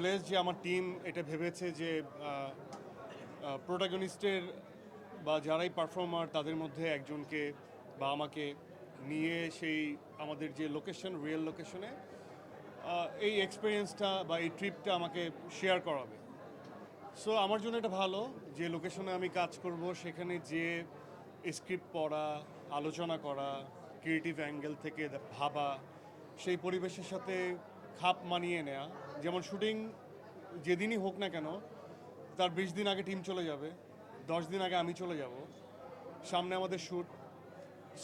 Bless যে আমার team এটা ভেবেছে যে প্রোটাগনিস্টের বা যারাই পারফর্মার তাদের মধ্যে একজনকে বা আমাকে নিয়ে সেই আমাদের যে লোকেশন রিয়েল লোকেশনে এই এক্সপিরিয়েন্সটা বা এই ট্রিপটা আমাকে শেয়ার করাবে। সো আমার জন্য এটা ভালো যে লোকেশনে আমি কাজ করব, সেখানে যে স্ক্রিপ্ট পড়া, আলোচনা করা ক্রিয়েটিভ অ্যাঙ্গেল থেকে ভাবা, সেই পরিবেশের সাথে খাপ মানিয়ে নেওয়া যেমন শুটিং যেদিনই হোক না কেন, তার বিশ দিন আগে টিম চলে যাবে, দশ দিন আগে আমি চলে যাব, সামনে আমাদের শ্যুট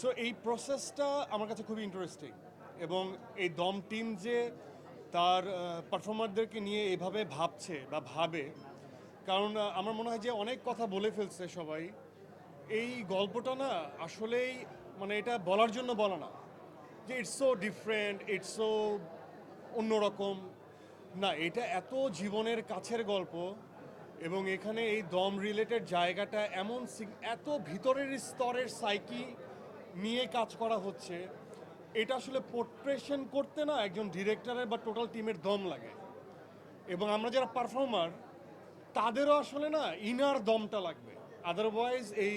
সো এই প্রসেসটা আমার কাছে খুবই ইন্টারেস্টিং এবং এই দম টিম যে তার পারফর্মারদেরকে নিয়ে এভাবে ভাবছে বা ভাবে, কারণ আমার মনে হয় যে অনেক কথা বলে ফেলছে সবাই। এই গল্পটা না আসলেই মানে এটা বলার জন্য বলা না। যে it's so different it's so অন্যরকম। না, এটা এত জীবনের কাছের গল্প এবং এখানে এই দম রিলেটেড জায়গাটা এমন এত ভিতরের স্তরের সাইকি নিয়ে কাজ করা হচ্ছে। এটা আসলে পোর্ট্রেশন করতে না একজন ডিরেক্টরের বা টোটাল টিমের দম লাগে। এবং আমরা যারা পারফর্মার তাদেরও আসলে না ইনার দমটা লাগবে। আদারওয়াইজ এই,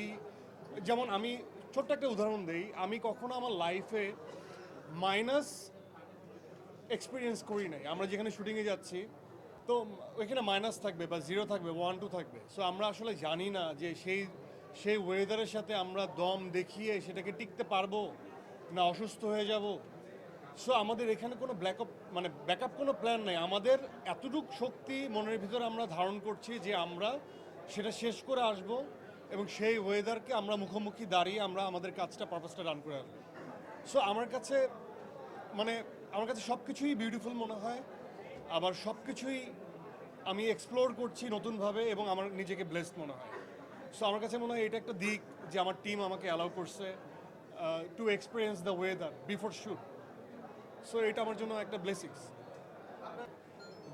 যেমন আমি ছোট্ট একটা উদাহরণ দিই, আমি কখনো আমার লাইফে মাইনাস এক্সপিরিয়েন্স করি নাই। আমরা যেখানে শুটিংয়ে যাচ্ছি, তো ওইখানে মাইনাস থাকবে বা জিরো থাকবে ওয়ান টু থাকবে। সো আমরা আসলে জানি না যে সেই সেই ওয়েদারের সাথে আমরা দম দেখিয়ে সেটাকে টিকতে পারব না অসুস্থ হয়ে যাব। সো আমাদের এখানে কোনো ব্যাকআপ মানে ব্যাকআপ কোনো প্ল্যান নেই। আমাদের এতটুক শক্তি মনের ভিতরে আমরা ধারণ করছি যে আমরা সেটা শেষ করে আসব এবং সেই ওয়েদারকে আমরা মুখোমুখি দাঁড়িয়ে আমরা আমাদের কাজটা পারপাসটা রান করে আসব। সো আমার কাছে মানে আমার কাছে সব কিছুই বিউটিফুল মনে হয়। আবার সব কিছুই আমি এক্সপ্লোর করছি নতুনভাবে এবং আমার নিজেকে ব্লেসড মনে হয়। সো আমার কাছে মনে হয় এটা একটা দিক যে আমার টিম আমাকে অ্যালাউ করছে to experience the weather before shoot so এটা আমার জন্য একটা ব্লেসিংস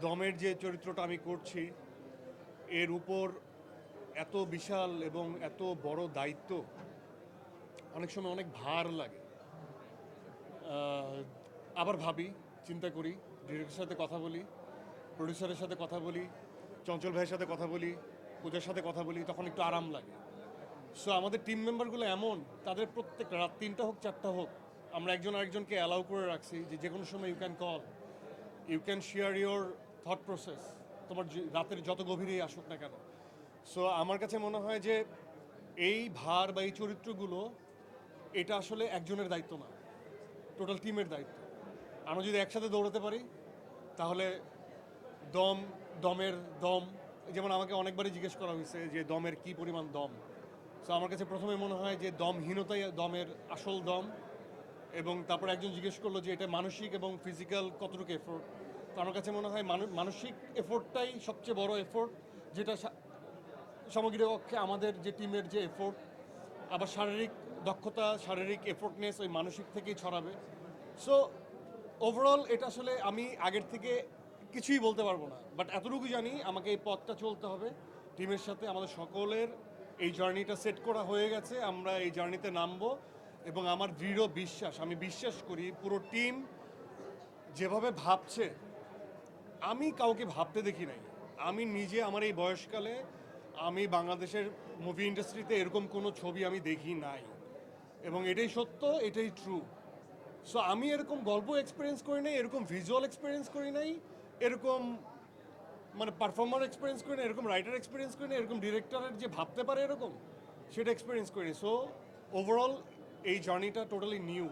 দমের যে চরিত্রটা আমি করছি, এর উপর এত বিশাল এবং এত বড় দায়িত্ব, অনেক সময় অনেক ভার লাগে। আবার ভাবি, চিন্তা করি, ডিরেক্টরের সাথে কথা বলি প্রডিউসারের সাথে কথা বলি, চঞ্চল ভাইয়ের সাথে কথা বলি, পূজার সাথে কথা বলি, তখন একটু আরাম লাগে। সো আমাদের টিম মেম্বারগুলো এমন, তাদের প্রত্যেক রাত তিনটা হোক, চারটা হোক, আমরা একজন আরেকজনকে অ্যালাউ করে রাখছি যে যে কোনো সময় you can call you can share your thought process তোমার রাতের যত গভীরেই আসুক না কেন। সো আমার কাছে মনে হয় যে, এই ভার বা এই চরিত্রগুলো, এটা আসলে একজনের দায়িত্ব না টোটাল টিমের দায়িত্ব। আমরা যদি একসাথে দৌড়াতে পারি, তাহলে দম, দমের দম, যেমন আমাকে অনেকবারই জিজ্ঞেস করা হয়েছে যে দমের কি পরিমাণ দম? সো আমার কাছে প্রথমে মনে হয় যে দমহীনতাই দমের আসল দম এবং তারপর একজন জিজ্ঞেস করল যে এটা মানসিক এবং ফিজিক্যাল কতটুকু এফোর্ট তো আমার কাছে মনে হয় মানু- মানসিক এফোর্টটাই সবচেয়ে বড় এফোর্ট যেটা সামগ্রিক পক্ষে আমাদের যে টিমের যে এফোর্ট আবার শারীরিক দক্ষতা, শারীরিক এফোর্টনেস ওই মানসিক থেকেই ছড়াবে। সো ওভারঅল এটা আসলে আমি আগের থেকে কিছুই বলতে পারব না। বাট এতটুকু জানি, আমাকে এই পথটা চলতে হবে। টিমের সাথে আমাদের সকলের এই জার্নিটা সেট করা হয়ে গেছে। আমরা এই জার্নিতে নামবো এবং আমার দৃঢ় বিশ্বাস, আমি বিশ্বাস করি পুরো টিম যেভাবে ভাবছে, আমি কাউকে ভাবতে দেখি নাই। আমি নিজে আমার এই বয়সকালে, আমি বাংলাদেশের মুভি ইন্ডাস্ট্রিতে এরকম কোনো ছবি আমি দেখি নাই। এবং এটাই সত্য, এটাই ট্রু সো আমি এরকম গল্প এক্সপিরিয়েন্স করি নাই, এরকম ভিজুয়াল এক্সপিরিয়েন্স করি নাই, এরকম মানে পারফর্মার এক্সপিরিয়েন্স করি না এরকম রাইটার এক্সপিরিয়েন্স করি না এরকম ডিরেক্টরের যে ভাবতে পারে এরকম, সেটা এক্সপিরিয়েন্স করি সো ওভারঅল এই জার্নিটা টোটালি নিউ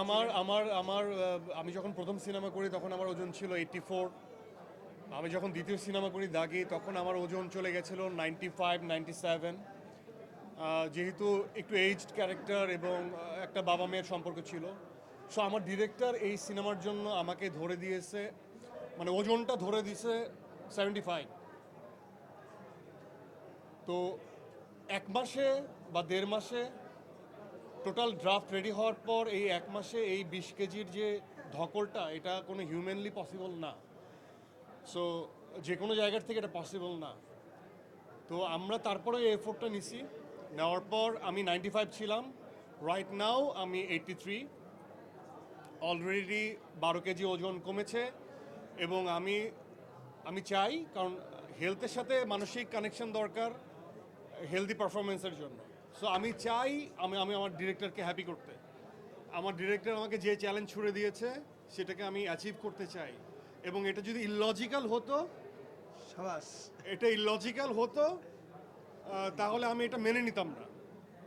আমার আমার আমার আমি যখন প্রথম সিনেমা করি, তখন আমার ওজন ছিল এইট্টি ফোর আমি যখন দ্বিতীয় সিনেমা করি, দাগি, তখন আমার ওজন চলে গেছিল নাইনটি ফাইভ নাইনটি সেভেন যেহেতু একটু এইজড ক্যারেক্টার এবং একটা বাবা মেয়ের সম্পর্ক ছিল। সো আমার ডিরেক্টর এই সিনেমার জন্য আমাকে ধরে দিয়েছে মানে ওজনটা ধরে দিয়েছে সেভেন্টি ফাইভ তো এক মাসে বা দেড় মাসে টোটাল ড্রাফট রেডি হওয়ার পর এই এক মাসে এই বিশ কেজির যে ধকলটা, এটা কোনো হিউম্যানলি পসিবল না। সো যে কোনো জায়গার থেকে এটা পসিবল না। তো আমরা তারপরে এই এফোর্টটা নিছি। নেওয়ার পর আমি নাইনটি ফাইভ ছিলাম। রাইট নাও আমি এইটটি থ্রি অলরেডি বারো কেজি ওজন কমেছে এবং আমি আমি চাই কারণ হেলথের সাথে মানসিক কানেকশন দরকার হেলদি পারফরমেন্সের জন্য। সো আমি চাই আমি আমি আমার ডিরেক্টরকে হ্যাপি করতে। আমার ডিরেক্টর আমাকে যে চ্যালেঞ্জ ছুড়ে দিয়েছে সেটাকে আমি অ্যাচিভ করতে চাই। এবং এটা যদি ইললজিক্যাল হতো সাবাস। এটা ইললজিক্যাল হতো তাহলে আমি এটা মেনে নিতাম না।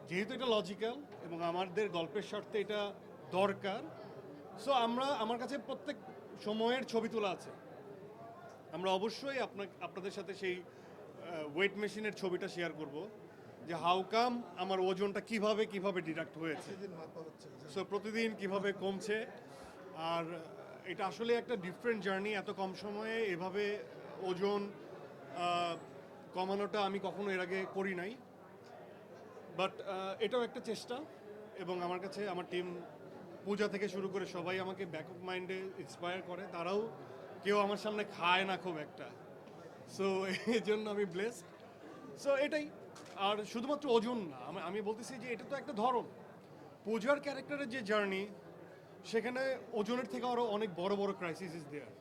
যেহেতু এটা লজিক্যাল এবং আমাদের গল্পের স্বার্থে এটা দরকার সো আমরা আমার কাছে প্রত্যেক সময়ের ছবি তোলা আছে। আমরা অবশ্যই আপনার আপনাদের সাথে সেই ওয়েট মেশিনের ছবিটা শেয়ার করব যে হাউ কাম আমার ওজনটা কীভাবে কীভাবে ডিডাক্ট হয়েছে। সো প্রতিদিন কীভাবে কমছে আর এটা আসলে একটা ডিফারেন্ট জার্নি এত কম সময়ে এভাবে ওজন কমানোটা আমি কখনো এর আগে করি নাই। বাট এটাও একটা চেষ্টা এবং আমার কাছে আমার টিম পূজা থেকে শুরু করে সবাই আমাকে ব্যাকআপ মাইন্ডে ইন্সপায়ার করে। তারাও কেউ আমার সামনে খায় না খুব একটা। সো এই জন্য আমি ব্লেসড সো এটাই। আর শুধুমাত্র ওজন না, আমি বলতেছি যে এটা তো একটা ধরন। পূজার ক্যারেক্টারের যে জার্নি সেখানে ওজনের থেকে আরও অনেক বড় বড় ক্রাইসিস ইস দেয়ার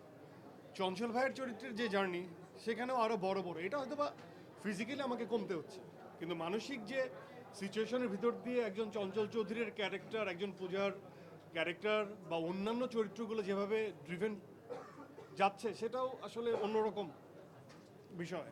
চঞ্চল ভাইয়ের চরিত্রের যে জার্নি সেখানেও আরও বড় বড়। এটা হয়তো বা ফিজিক্যালি আমাকে কমতে হচ্ছে। কিন্তু মানসিক যে সিচুয়েশনের ভিতর দিয়ে একজন চঞ্চল চৌধুরীর ক্যারেক্টার একজন পূজার ক্যারেক্টার বা অন্যান্য চরিত্রগুলো যেভাবে ড্রিভেন যাচ্ছে সেটাও আসলে অন্যরকম বিষয়।